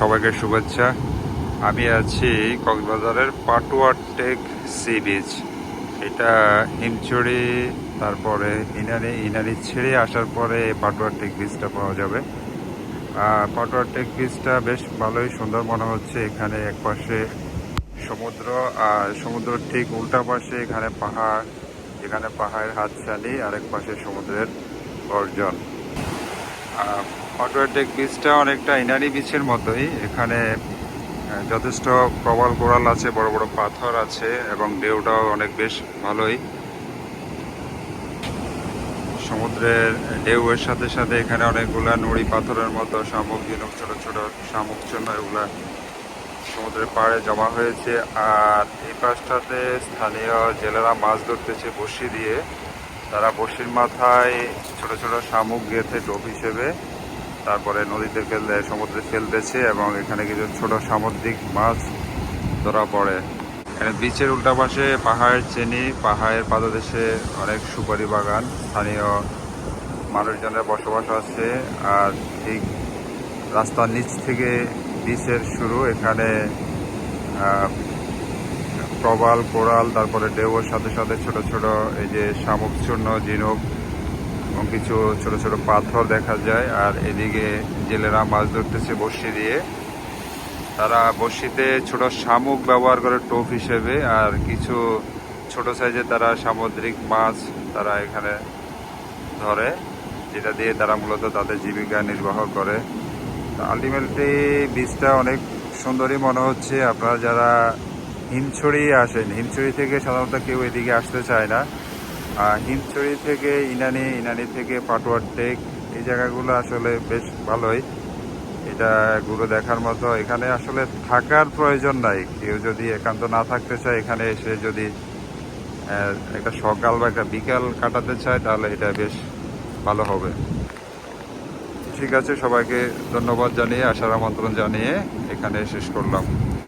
সবাইকে শুভেচ্ছা। আমি আছি কক্সবাজারের পাটুয়া টেক সি বিচ। এটা হিমচড়ি তারপরে ইনারি ইনারি ছেড়ে আসার পরে পাটুয়া টেক বিচটা পাওয়া যাবে। আহ, পাটুয়া টেক বিচটা বেশ ভালোই সুন্দর মনে হচ্ছে। এখানে এক পাশে সমুদ্র আর সমুদ্র ঠিক উল্টা পাশে এখানে পাহাড় এখানে পাহাড়ের হাতছানি আরেক পাশে সমুদ্রের গর্জন। অটোয়াটেক বিচটা অনেকটা ইনারি বিচের মতোই। এখানে যথেষ্ট প্রবল কোরাল আছে, বড় বড় পাথর আছে, এবং ঢেউটাও অনেক বেশ ভালোই। সমুদ্রের ঢেউয়ের সাথে সাথে এখানে অনেকগুলা নুড়ি পাথরের মতো শামুক ঝিনুক ছোট ছোট শামুক জন্য এগুলা সমুদ্রের পাড়ে জমা হয়েছে। আর এই পাশটাতে স্থানীয় জেলেরা মাছ ধরতেছে বড়শি দিয়ে। তারা বড়শির মাথায় ছোট ছোট শামুক গেঁথে টোপ হিসেবে তারপরে নদীতে ফেলতে সমুদ্রে ফেলতেছে এবং এখানে কিছু ছোট সামুদ্রিক মাছ ধরা পড়ে। এখানে বিচের উল্টা পাশে পাহাড়ের চেনি, পাহাড়ের পাদদেশে অনেক সুপারি বাগান। স্থানীয় মানুষজনের বসবাস আছে। আর ঠিক রাস্তার নিচ থেকে বিচের শুরু। এখানে প্রবাল, কোরাল, তারপরে ঢেউয়ের সাথে সাথে ছোট ছোট এই যে শামুক চূর্ণ ঝিনুক কিছু ছোট ছোট পাথর দেখা যায়। আর এদিকে জেলেরা মাছ ধরতেছে বড়শি দিয়ে। তারা বড়শিতে ছোট শামুক ব্যবহার করে টোপ হিসেবে, আর কিছু ছোট সাইজে তারা সামুদ্রিক মাছ তারা এখানে ধরে, যেটা দিয়ে তারা মূলত তাদের জীবিকা নির্বাহ করে। আলটিমেটলি বীজটা অনেক সুন্দরই মনে হচ্ছে। আপনারা যারা হিমছড়ি আসেন, হিমছড়ি থেকে সাধারণত কেউ এদিকে আসতে চায় না। হিমছড়ি থেকে ইনানি ইনানি থেকে পাটুয়ার টেক, এই জায়গাগুলো আসলে বেশ ভালোই। এটা ঘুরে দেখার মতো। এখানে আসলে থাকার প্রয়োজন নাই। কেউ যদি একান্ত না থাকতে চায়, এখানে এসে যদি একটা সকাল বা একটা বিকাল কাটাতে চায়, তাহলে এটা বেশ ভালো হবে। ঠিক আছে, সবাইকে ধন্যবাদ জানিয়ে আসার আমন্ত্রণ জানিয়ে এখানে শেষ করলাম।